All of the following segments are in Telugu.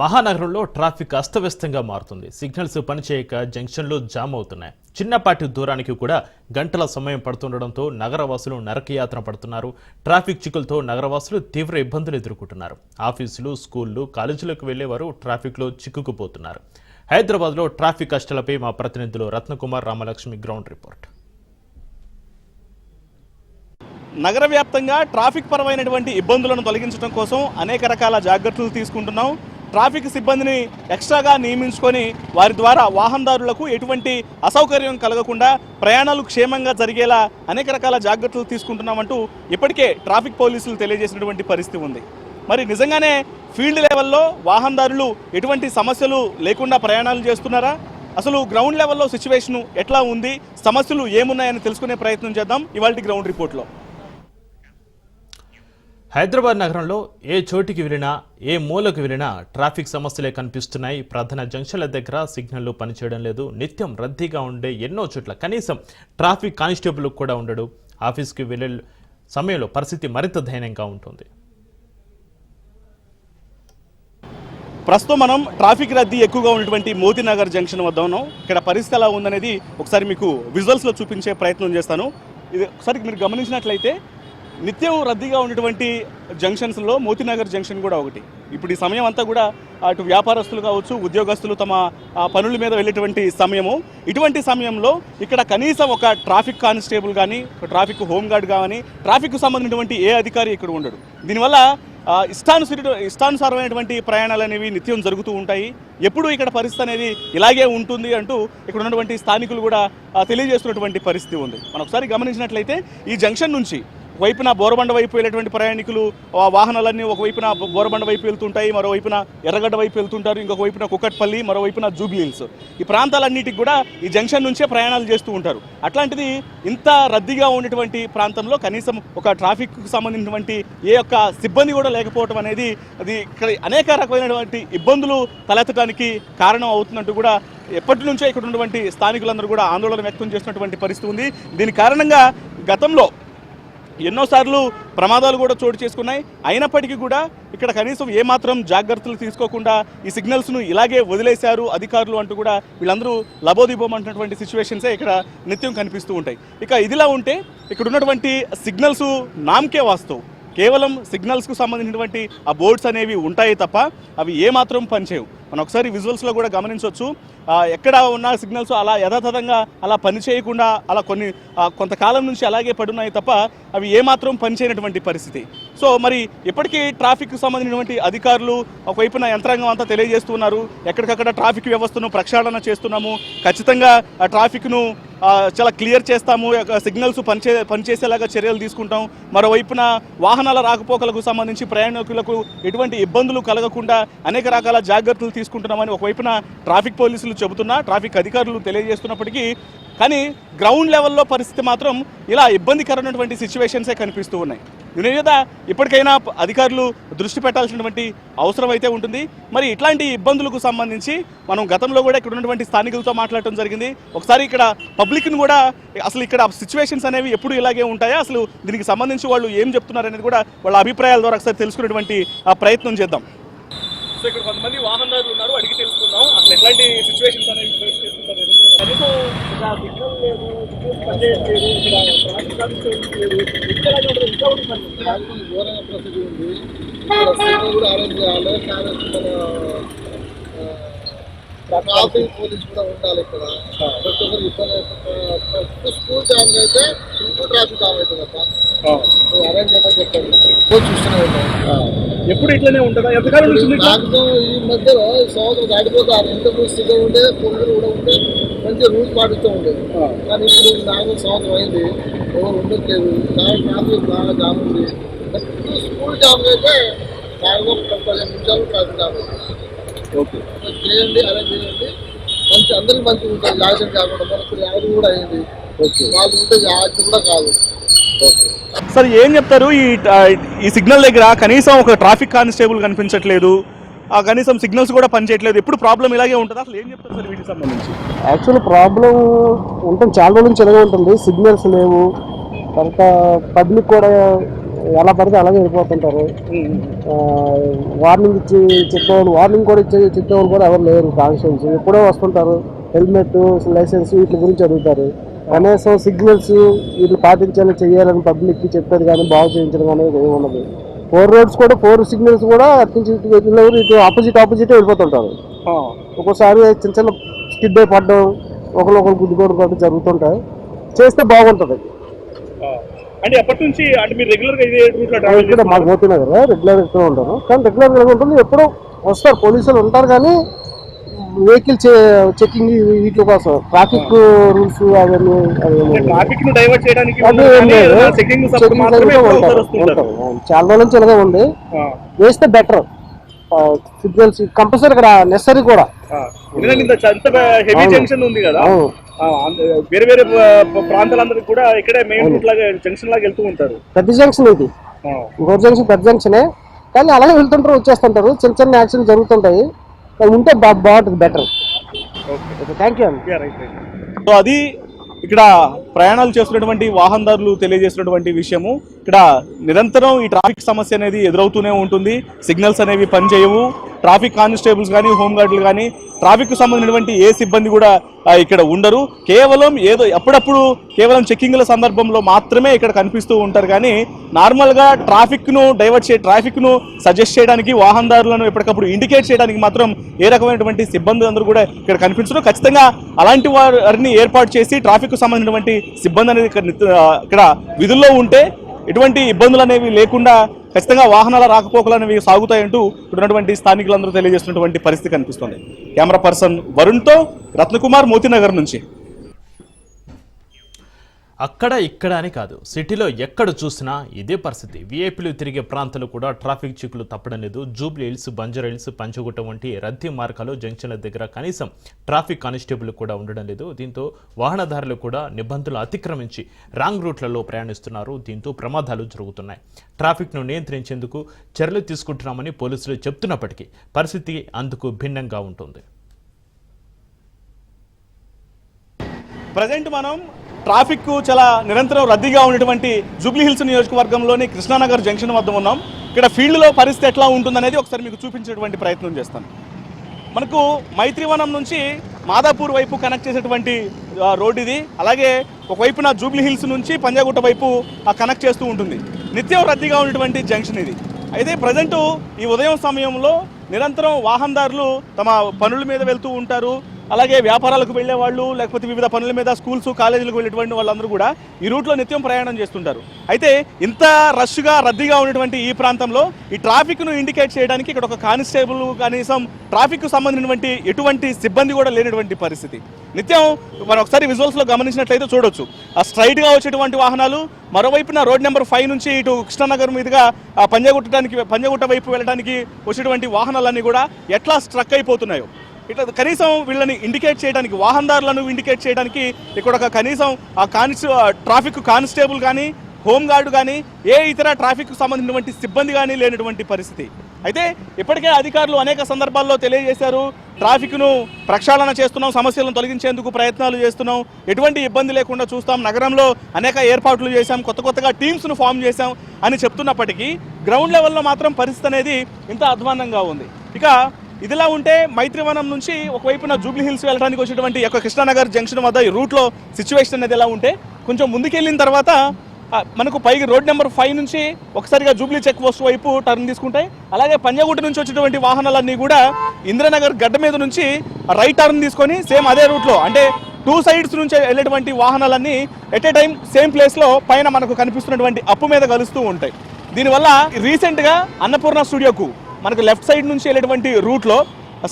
మహానగరంలో ట్రాఫిక్ అస్తవ్యస్తంగా మారుతుంది. సిగ్నల్స్ పనిచేయక జంక్షన్లు జామ్ అవుతున్నాయి చిన్నపాటి దూరానికి కూడా గంటల సమయం పడుతుండడంతో నగరవాసులు నరకయాత్ర పడుతున్నారు. ట్రాఫిక్ చిక్కులతో నగరవాసులు తీవ్ర ఇబ్బందులు ఎదుర్కొంటున్నారు. ఆఫీసులు స్కూళ్ళు కాలేజీలకు వెళ్ళేవారు ట్రాఫిక్లో చిక్కుకుపోతున్నారు. హైదరాబాద్లో ట్రాఫిక్ కష్టాలపై మా ప్రతినిధులు రత్నకుమార్ రామలక్ష్మి గ్రౌండ్ రిపోర్ట్. నగర వ్యాప్తంగా ట్రాఫిక్ పరమైనటువంటి ఇబ్బందులను తొలగించడం కోసం అనేక రకాల జాగ్రత్తలు తీసుకుంటున్నాం. ట్రాఫిక్ సిబ్బందిని ఎక్స్ట్రాగా నియమించుకొని వారి ద్వారా వాహనదారులకు ఎటువంటి అసౌకర్యం కలగకుండా ప్రయాణాలు క్షేమంగా జరిగేలా అనేక రకాల జాగ్రత్తలు తీసుకుంటున్నామంటూ ఇప్పటికే ట్రాఫిక్ పోలీసులు తెలియజేసినటువంటి పరిస్థితి ఉంది. మరి నిజంగానే ఫీల్డ్ లెవెల్లో వాహనదారులు ఎటువంటి సమస్యలు లేకుండా ప్రయాణాలు చేస్తున్నారా? అసలు గ్రౌండ్ లెవెల్లో సిచ్యువేషన్ ఎట్లా ఉంది? సమస్యలు ఏమున్నాయని తెలుసుకునే ప్రయత్నం చేద్దాం. ఇవాళ గ్రౌండ్ రిపోర్ట్లో. హైదరాబాద్ నగరంలో ఏ చోటికి వెళ్ళినా ఏ మూలకు వెళ్ళినా ట్రాఫిక్ సమస్యలే కనిపిస్తున్నాయి. ప్రధాన జంక్షన్ల దగ్గర సిగ్నల్లు పనిచేయడం లేదు. నిత్యం రద్దీగా ఉండే ఎన్నో చోట్ల కనీసం ట్రాఫిక్ కానిస్టేబుల్ కూడా ఉండడు. ఆఫీస్కి వెళ్ళే సమయంలో పరిస్థితి మరింత దయనీయంగా ఉంటుంది. ప్రస్తుతం మనం ట్రాఫిక్ రద్దీ ఎక్కువగా ఉన్నటువంటి మోతీనగర్ జంక్షన్ వద్ద ఉన్నాం. ఇక్కడ పరిస్థితి ఎలా ఉందనేది ఒకసారి మీకు విజువల్స్లో చూపించే ప్రయత్నం చేస్తాను. ఇది ఒకసారి మీరు గమనించినట్లయితే నిత్యం రద్దీగా ఉన్నటువంటి జంక్షన్స్లో మోతీనగర్ జంక్షన్ కూడా ఒకటి. ఇప్పుడు ఈ సమయం అంతా కూడా అటు వ్యాపారస్తులు కావచ్చు ఉద్యోగస్తులు తమ పనుల మీద వెళ్ళేటువంటి సమయము. ఇటువంటి సమయంలో ఇక్కడ కనీసం ఒక ట్రాఫిక్ కానిస్టేబుల్ కానీ ట్రాఫిక్ హోంగార్డ్ కానీ ట్రాఫిక్ సంబంధించినటువంటి ఏ అధికారి ఇక్కడ ఉండడు. దీనివల్ల ఆ, ఇష్టానుసరి ఇష్టానుసారమైనటువంటి ప్రయాణాలు అనేవి నిత్యం జరుగుతూ ఉంటాయి. ఎప్పుడు ఇక్కడ పరిస్థితి అనేది ఇలాగే ఉంటుంది అంటూ ఇక్కడ ఉన్నటువంటి స్థానికులు కూడా తెలియజేస్తున్నటువంటి పరిస్థితి ఉంది. మనం ఒకసారి గమనించినట్లయితే ఈ జంక్షన్ నుంచి వైపున బోరబండ వైపు వెళ్ళేటువంటి ప్రయాణికులు ఆ వాహనాలన్నీ ఒకవైపున బోరబండ వైపు వెళ్తుంటాయి మరోవైపున ఎర్రగడ్డ వైపు వెళ్తుంటారు ఇంకొక వైపున కుక్కట్పల్లి మరోవైపున జూబ్లీ హిల్స్ ఈ ప్రాంతాలన్నిటికి కూడా ఈ జంక్షన్ నుంచే ప్రయాణాలు చేస్తూ ఉంటారు. అట్లాంటిది ఇంత రద్దీగా ఉన్నటువంటి ప్రాంతంలో కనీసం ఒక ట్రాఫిక్కు సంబంధించినటువంటి ఏ యొక్క సిబ్బంది కూడా లేకపోవడం అనేది అది ఇక్కడ అనేక రకమైనటువంటి ఇబ్బందులు తలెత్తడానికి కారణం అవుతున్నట్టు కూడా ఎప్పటి నుంచో ఇక్కడ ఉన్నటువంటి స్థానికులందరూ కూడా ఆందోళన వ్యక్తం చేస్తున్నటువంటి పరిస్థితి ఉంది. దీని కారణంగా గతంలో ఎన్నోసార్లు ప్రమాదాలు కూడా చోటు చేసుకున్నాయి. అయినప్పటికీ కూడా ఇక్కడ కనీసం ఏమాత్రం జాగ్రత్తలు తీసుకోకుండా ఈ సిగ్నల్స్ను ఇలాగే వదిలేశారు అధికారులు అంటూ కూడా వీళ్ళందరూ లబోదిబోమంటున్నటువంటి సిచ్యువేషన్సే ఇక్కడ నిత్యం కనిపిస్తూ ఉంటాయి. ఇక ఇదిలా ఉంటే ఇక్కడ ఉన్నటువంటి సిగ్నల్స్ నామకే వాస్తవం. కేవలం సిగ్నల్స్కు సంబంధించినటువంటి ఆ బోర్డ్స్ అనేవి ఉంటాయి తప్ప అవి ఏమాత్రం పనిచేయవు. మనం ఒకసారి విజువల్స్లో కూడా గమనించవచ్చు. ఎక్కడ ఉన్న సిగ్నల్స్ అలా యథాతథంగా అలా పని చేయకుండా అలా కొన్ని కొంతకాలం నుంచి అలాగే పడున్నాయి తప్ప అవి ఏమాత్రం పనిచేయనటువంటి పరిస్థితి. సో మరి ఇప్పటికీ ట్రాఫిక్ సంబంధించినటువంటి అధికారులు ఒకవైపున యంత్రాంగం అంతా తెలియజేస్తున్నారు. ఎక్కడికక్కడ ట్రాఫిక్ వ్యవస్థను ప్రక్షాళన చేస్తున్నాము. ఖచ్చితంగా ఆ ట్రాఫిక్ను చాలా క్లియర్ చేస్తాము. సిగ్నల్స్ పనిచే పనిచేసేలాగా చర్యలు తీసుకుంటాం. మరోవైపున వాహనాల రాకపోకలకు సంబంధించి ప్రయాణికులకు ఎటువంటి ఇబ్బందులు కలగకుండా అనేక రకాల జాగ్రత్తలు తీసుకుంటున్నామని ఒకవైపున ట్రాఫిక్ పోలీసులు చెబుతున్నా ట్రాఫిక్ అధికారులు తెలియజేస్తున్నప్పటికీ కానీ గ్రౌండ్ లెవెల్లో పరిస్థితి మాత్రం ఇలా ఇబ్బందికరమైనటువంటి సిచ్యువేషన్సే కనిపిస్తూ ఉన్నాయి. దీని మీద ఇప్పటికైనా అధికారులు దృష్టి పెట్టాల్సినటువంటి అవసరం అయితే ఉంటుంది. మరి ఇట్లాంటి ఇబ్బందులకు సంబంధించి మనం గతంలో కూడా ఇక్కడ ఉన్నటువంటి స్థానికులతో మాట్లాడటం జరిగింది. ఒకసారి ఇక్కడ పబ్లిక్ని కూడా అసలు ఇక్కడ సిచ్యువేషన్స్ అనేవి ఎప్పుడు ఇలాగే ఉంటాయా? అసలు దీనికి సంబంధించి వాళ్ళు ఏం చెప్తున్నారు అనేది కూడా వాళ్ళ అభిప్రాయాల ద్వారా ఒకసారి తెలుసుకునేటువంటి ఆ ప్రయత్నం చేద్దాం. సో ఇక్కడ కొంతమంది వాహనదారులు ఉన్నారు అడిగి తెలుసుకుందాం. అసలు ఎట్లాంటి సిచ్యువేషన్స్ అనేవి ఫేస్ చేస్తుంటారు కనీసం ఇక్కడ సిగ్నల్ లేదు పనిచేయట్లేదు ఇక్కడ ట్రాఫిక్ కానిస్టేబుల్స్ లేదు ఇక్కడ ఉంటుంది ఇంకా ఉంటుంది పరిస్థితి ఉంది. సిగ్నల్ కూడా ట్రాఫిక్ పోలీస్ కూడా ఉండాలి ఇక్కడ. ప్రతి ఒక్కరు ఇబ్బంది అవుతుంది. స్కూల్ జామ్ అయితే ఫుల్ ట్రాఫిక్ జామ్ అవుతుంది అరేంజ్ చేయమని చూస్తూనే ఉన్నాం ఎప్పుడు ఇట్లనే ఉంటుందా? ఎంతకాలం? మాక్సిమం ఈ మధ్యలో ఈ సంవత్సరం దాటిపోతారు ఎంత స్థితిగా ఉండేది పొంగులు కూడా ఉంటే మంచి రూల్స్ పాటిస్తూ ఉండేది కానీ ఇప్పుడు నాలుగు సంవత్సరం అయింది ఎవరు ఉండట్లేదు. చాలా ట్రాఫిక్ బాగా జామ్ ఉంది. స్కూల్ జామ్ అయితే నాలుగు పదిహేను నిమిషాలు ట్రాఫిక్ జామ్ అవుతుంది ఓకే. చేయండి అరేంజ్ చేయండి. మంచి అందరికి మంచిగా ఉంటుంది. కాకుండా మనకు కూడా అయింది ఓకే. వాళ్ళు ఉంటే యాక్సిడెంట్ కూడా కాదు. సార్ ఏం చెప్తారు? ఈ ఈ సిగ్నల్ దగ్గర కనీసం ఒక ట్రాఫిక్ కానిస్టేబుల్ కనిపించట్లేదు. ఆ కనీసం సిగ్నల్స్ కూడా పనిచేయట్లేదు. ఎప్పుడు ప్రాబ్లం ఇలాగే ఉంటుంది? అసలు ఏం చెప్తారు సార్ వీటికి సంబంధించి? యాక్చువల్ ప్రాబ్లం ఉంటుంది. చాలా రోజుల నుంచి ఇలాగే ఉంటుంది. సిగ్నల్స్ లేవు. తర్వాత పబ్లిక్ కూడా ఎలా పడితే అలాగే వెళ్ళిపోతుంటారు. వార్నింగ్ ఇచ్చి చెప్పేవాళ్ళు వార్నింగ్ కూడా ఇచ్చే చెప్పేవాళ్ళు కూడా ఎవరు లేరు కాన్స్టిట్యూన్స్ ఎప్పుడో వస్తుంటారు. హెల్మెట్ లైసెన్స్ వీటి గురించి అడుగుతారు. కనీసం సిగ్నల్స్ వీళ్ళు పాటించాలి చేయాలని పబ్లిక్కి చెప్పేది కానీ బాగు చేయించడం అనేది ఏమి ఉండదు. ఫోర్ రోడ్స్ కూడా ఫోర్ సిగ్నల్స్ కూడా అటు నుంచి ఇటు వెళ్ళేవారు ఇటు ఆపోజిట్ ఆపోజిట్ వెళ్ళిపోతుంటారు. ఒక్కోసారి చిన్న చిన్న స్కిడ్ అయి పడడం ఒకరు ఒకరు గుద్దుకోవడం కూడా జరుగుతుంటాయి. చేస్తే బాగుంటుంది. అంటే ఎప్పటి నుంచి అంటే మీరు రెగ్యులర్గా ఇదే రూట్లో ట్రావెల్ ఇక్కడ మాకు పోతున్నా కదా రెగ్యులర్ ఇక్కడ ఉంటాను. కానీ రెగ్యులర్గా ఉంటుంది ఎప్పుడో వస్తారు పోలీసులు ఉంటారు కానీ వెహికల్ చెకింగ్ వీటి కోసం ట్రాఫిక్ రూల్స్ అవన్నీ. ట్రాఫిక్ను డైవర్ట్ చేయడానికి ఉంటారు, ఉంటారు. చాలా రోజుల నుంచి ఇలాగే ఉంది. వేస్తే బెటర్ సిగ్నల్స్ కంపల్సరీ ఇక్కడ నెసరీ కూడా. హెవీ. జంక్షన్ ఉంది కదా. వేరే వేరే ప్రాంతాలందరికీ కూడా ఇక్కడే మెయిన్ రూట్ లాగా జంక్షన్ లాగా వెళ్తూ ఉంటారు. పెద్ద జంక్షన్ ఇది. ఇంకో జంక్షన్ పెద్ద జంక్షనే కానీ అలాగే వెళ్తుంటారు వచ్చేస్తుంటారు. చిన్న చిన్న యాక్సిడెంట్ జరుగుతుంటాయి. ఉంటే బా- బాగుంటుంది బెటర్ థ్యాంక్ యూ అండి సో అది ఇక్కడ ప్రయాణాలు చేస్తున్నటువంటి వాహనదారులు తెలియజేసినటువంటి విషయము. ఇక్కడ నిరంతరం ఈ ట్రాఫిక్ సమస్య అనేది ఎదురవుతూనే ఉంటుంది. సిగ్నల్స్ అనేవి పనిచేయవు. ట్రాఫిక్ కానిస్టేబుల్స్ కానీ హోంగార్డులు కానీ ట్రాఫిక్కు సంబంధించినటువంటి ఏ సిబ్బంది కూడా ఇక్కడ ఉండరు. కేవలం ఏదో అప్పుడప్పుడు కేవలం చెక్కింగ్ల సందర్భంలో మాత్రమే ఇక్కడ కనిపిస్తూ ఉంటారు. కానీ నార్మల్గా ట్రాఫిక్ను డైవర్ట్ చే ట్రాఫిక్ను సజెస్ట్ చేయడానికి వాహనదారులను ఎప్పటికప్పుడు ఇండికేట్ చేయడానికి మాత్రం ఏ రకమైనటువంటి సిబ్బంది అందరూ కూడా ఇక్కడ కనిపించరు. ఖచ్చితంగా అలాంటి వారిని ఏర్పాటు చేసి ట్రాఫిక్ సంబంధించినటువంటి సిబ్బంది అనేది ఇక్కడ ఇక్కడ విధుల్లో ఉంటే ఎటువంటి ఇబ్బందులు అనేవి లేకుండా ఖచ్చితంగా వాహనాల రాకపోకలు అనేవి సాగుతాయంటూ ఉన్నటువంటి స్థానికులందరూ తెలియజేస్తున్నటువంటి పరిస్థితి కనిపిస్తుంది. కెమెరా పర్సన్ వరుణ్తో రత్నకుమార్ మోతీనగర్ నుంచి. అక్కడ ఇక్కడ అని కాదు. సిటీలో ఎక్కడ చూసినా ఇదే పరిస్థితి. వీఐపీలు తిరిగే ప్రాంతాలు కూడా ట్రాఫిక్ చిక్కులు తప్పడం లేదు. Jubilee Hills Banjara Hills Panjagutta వంటి రద్దీ మార్గాలు జంక్షన్ల దగ్గర కనీసం ట్రాఫిక్ కానిస్టేబుల్ కూడా ఉండడం లేదు. దీంతో వాహనదారులు కూడా నిబంధనలు అతిక్రమించి రాంగ్ రూట్లలో ప్రయాణిస్తున్నారు. దీంతో ప్రమాదాలు జరుగుతున్నాయి. ట్రాఫిక్ను నియంత్రించేందుకు చర్యలు తీసుకుంటున్నామని పోలీసులు చెప్తున్నప్పటికీ పరిస్థితి అందుకు భిన్నంగా ఉంటుంది. ప్రజెంట్ మనం ట్రాఫిక్ చాలా నిరంతరం రద్దీగా ఉన్నటువంటి జూబ్లీ హిల్స్ నియోజకవర్గంలోని కృష్ణానగర్ జంక్షన్ వద్ద ఉన్నాం. ఇక్కడ ఫీల్డ్లో పరిస్థితి ఎట్లా ఉంటుందనేది ఒకసారి మీకు చూపించేటువంటి ప్రయత్నం చేస్తాను. మనకు మైత్రివనం నుంచి మాదాపూర్ వైపు కనెక్ట్ చేసేటువంటి రోడ్డు రోడ్ ఇది. అలాగే ఒకవైపున జూబ్లీ హిల్స్ నుంచి పంజాగుట్ట వైపు ఆ, కనెక్ట్ చేస్తూ ఉంటుంది. నిత్యం రద్దీగా ఉన్నటువంటి జంక్షన్ ఇది. అయితే ప్రజెంటు ఈ ఉదయం సమయంలో నిరంతరం వాహనదారులు తమ పనుల మీద వెళ్తూ ఉంటారు. అలాగే వ్యాపారాలకు వెళ్ళే వాళ్ళు లేకపోతే వివిధ పనుల మీద స్కూల్స్ కాలేజీలకు వెళ్ళేటువంటి వాళ్ళందరూ కూడా ఈ రూట్లో నిత్యం ప్రయాణం చేస్తుంటారు. అయితే ఇంత రష్గా రద్దీగా ఉన్నటువంటి ఈ ప్రాంతంలో ఈ ట్రాఫిక్ను ఇండికేట్ చేయడానికి ఇక్కడ ఒక కానిస్టేబుల్ కనీసం ట్రాఫిక్కు సంబంధించినటువంటి ఎటువంటి సిబ్బంది కూడా లేనటువంటి పరిస్థితి. నిత్యం మనం ఒకసారి విజువల్స్లో గమనించినట్లయితే చూడొచ్చు. ఆ స్ట్రైట్గా వచ్చేటువంటి వాహనాలు మరోవైపున రోడ్ నెంబర్ ఫైవ్ నుంచి ఇటు కృష్ణానగర్ మీదుగా ఆ పంజాగుట్టడానికి పంజాగుట్ట వైపు వెళ్ళడానికి వచ్చేటువంటి వాహనాలన్నీ కూడా ఎట్లా స్ట్రక్ అయిపోతున్నాయో. ఇట్లా కనీసం వీళ్ళని ఇండికేట్ చేయడానికి వాహనదారులను ఇండికేట్ చేయడానికి ఇక్కడ ఒక కనీసం ఆ కానిస్ ట్రాఫిక్ కానిస్టేబుల్ కానీ హోమ్ గార్డు కానీ ఏ ఇతర ట్రాఫిక్ సంబంధించినటువంటి సిబ్బంది కానీ లేనటువంటి పరిస్థితి. అయితే ఇప్పటికే అధికారులు అనేక సందర్భాల్లో తెలియజేశారు ట్రాఫిక్ను ప్రక్షాళన చేస్తున్నాం సమస్యలను తొలగించేందుకు ప్రయత్నాలు చేస్తున్నాం ఎటువంటి ఇబ్బంది లేకుండా చూస్తాం నగరంలో అనేక ఏర్పాట్లు చేశాం కొత్త కొత్తగా టీమ్స్ను ఫామ్ చేశాం అని చెప్తున్నప్పటికీ గ్రౌండ్ లెవెల్లో మాత్రం పరిస్థితి అనేది ఇంత అధ్వాన్నంగా ఉంది. ఇక ఇదిలా ఉంటే మైత్రివనం నుంచి ఒకవైపున జూబ్లీ హిల్స్ వెళ్ళడానికి వచ్చేటువంటి యొక్క కృష్ణానగర్ జంక్షన్ వద్ద ఈ రూట్లో సిచ్యువేషన్ అనేది ఎలా ఉంటే కొంచెం ముందుకెళ్ళిన తర్వాత మనకు పైకి రోడ్ నెంబర్ ఫైవ్ నుంచి ఒకసారిగా జూబ్లీ చెక్ పోస్ట్ వైపు టర్న్ తీసుకుంటాయి. అలాగే పంజాగుట్ట నుంచి వచ్చేటువంటి వాహనాలన్నీ కూడా ఇంద్రనగర్ గడ్డ మీద నుంచి రైట్ టర్న్ తీసుకొని సేమ్ అదే రూట్లో అంటే టూ సైడ్స్ నుంచి వెళ్ళేటువంటి వాహనాలన్నీ ఎట్ ఏ టైం సేమ్ ప్లేస్లో పైన మనకు కనిపిస్తున్నటువంటి అప్పు మీద కలుస్తూ ఉంటాయి. దీనివల్ల రీసెంట్గా అన్నపూర్ణ స్టూడియోకు మనకు లెఫ్ట్ సైడ్ నుంచి వెళ్ళేటువంటి రూట్లో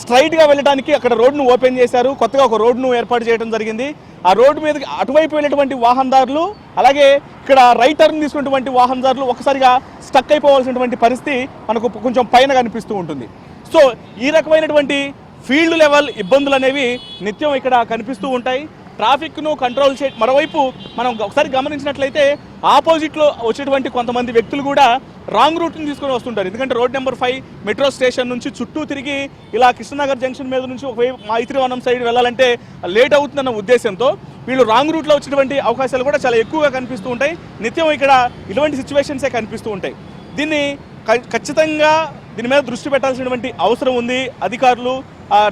స్ట్రైట్గా వెళ్ళడానికి అక్కడ రోడ్ను ఓపెన్ చేశారు. కొత్తగా ఒక రోడ్ను ఏర్పాటు చేయడం జరిగింది. ఆ రోడ్డు మీద అటువైపు వెళ్ళేటువంటి వాహనదారులు అలాగే ఇక్కడ రైట్ టర్న్ తీసుకున్నటువంటి వాహనదారులు ఒకసారిగా స్టక్ అయిపోవాల్సినటువంటి పరిస్థితి మనకు కొంచెం పైన కనిపిస్తూ ఉంటుంది. సో ఈ రకమైనటువంటి ఫీల్డ్ లెవెల్ ఇబ్బందులు అనేవి నిత్యం ఇక్కడ కనిపిస్తూ ఉంటాయి. ట్రాఫిక్ను కంట్రోల్ చే మరోవైపు మనం ఒకసారి గమనించినట్లయితే ఆపోజిట్లో వచ్చేటువంటి కొంతమంది వ్యక్తులు కూడా రాంగ్ రూట్ని తీసుకొని వస్తుంటారు. ఎందుకంటే road number five metro station నుంచి చుట్టూ తిరిగి ఇలా కృష్ణనగర్ జంక్షన్ మీద నుంచి ఒకవైపు మైత్రివనం సైడ్ వెళ్ళాలంటే లేట్ అవుతుందన్న ఉద్దేశంతో వీళ్ళు రాంగ్ రూట్లో వచ్చేటువంటి అవకాశాలు కూడా చాలా ఎక్కువగా కనిపిస్తూ ఉంటాయి. నిత్యం ఇక్కడ ఇటువంటి సిచ్యువేషన్సే కనిపిస్తూ ఉంటాయి. దీన్ని క- ఖచ్చితంగా దీని మీద దృష్టి పెట్టాల్సినటువంటి అవసరం ఉంది. అధికారులు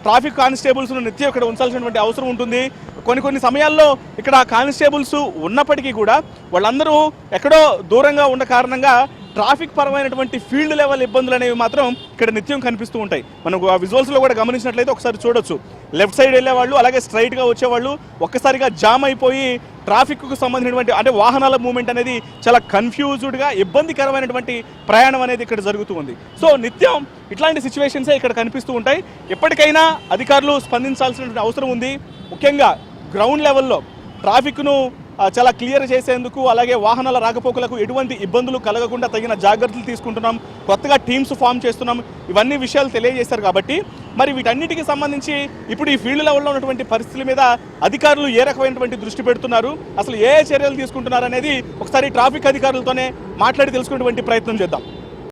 ట్రాఫిక్ కానిస్టేబుల్స్ నిత్యం ఇక్కడ ఉంచాల్సినటువంటి అవసరం ఉంటుంది. కొన్ని కొన్ని సమయాల్లో ఇక్కడ కానిస్టేబుల్స్ ఉన్నప్పటికీ కూడా వాళ్ళందరూ ఎక్కడో దూరంగా ఉన్న కారణంగా ట్రాఫిక్ పరమైనటువంటి ఫీల్డ్ లెవెల్ ఇబ్బందులు అనేవి మాత్రం ఇక్కడ నిత్యం కనిపిస్తూ ఉంటాయి. మనం ఆ విజువల్స్లో కూడా గమనించినట్లయితే ఒకసారి చూడొచ్చు. లెఫ్ట్ సైడ్ వెళ్ళేవాళ్ళు అలాగే స్ట్రైట్గా వచ్చేవాళ్ళు ఒక్కసారిగా జామ్ అయిపోయి ట్రాఫిక్కు సంబంధించినటువంటి అంటే వాహనాల మూమెంట్ అనేది చాలా కన్ఫ్యూజ్డ్గా ఇబ్బందికరమైనటువంటి ప్రయాణం అనేది ఇక్కడ జరుగుతూ ఉంది. సో నిత్యం ఇట్లాంటి సిచ్యువేషన్సే ఇక్కడ కనిపిస్తూ ఉంటాయి. ఎప్పటికైనా అధికారులు స్పందించాల్సినటువంటి అవసరం ఉంది. ముఖ్యంగా గ్రౌండ్ లెవెల్లో ట్రాఫిక్ను చాలా క్లియర్ చేసేందుకు అలాగే వాహనాల రాకపోకలకు ఎటువంటి ఇబ్బందులు కలగకుండా తగిన జాగ్రత్తలు తీసుకుంటున్నాం. కొత్తగా టీమ్స్ ఫామ్ చేస్తున్నాం. ఇవన్నీ విషయాలు తెలియజేశారు కాబట్టి మరి వీటన్నిటికీ సంబంధించి ఇప్పుడు ఈ ఫీల్డ్ లెవెల్లో ఉన్నటువంటి పరిస్థితుల మీద అధికారులు ఏ రకమైనటువంటి దృష్టి పెడుతున్నారు? అసలు ఏ చర్యలు తీసుకుంటున్నారు అనేది ఒకసారి ట్రాఫిక్ అధికారులతోనే మాట్లాడి తెలుసుకునేటువంటి ప్రయత్నం చేద్దాం.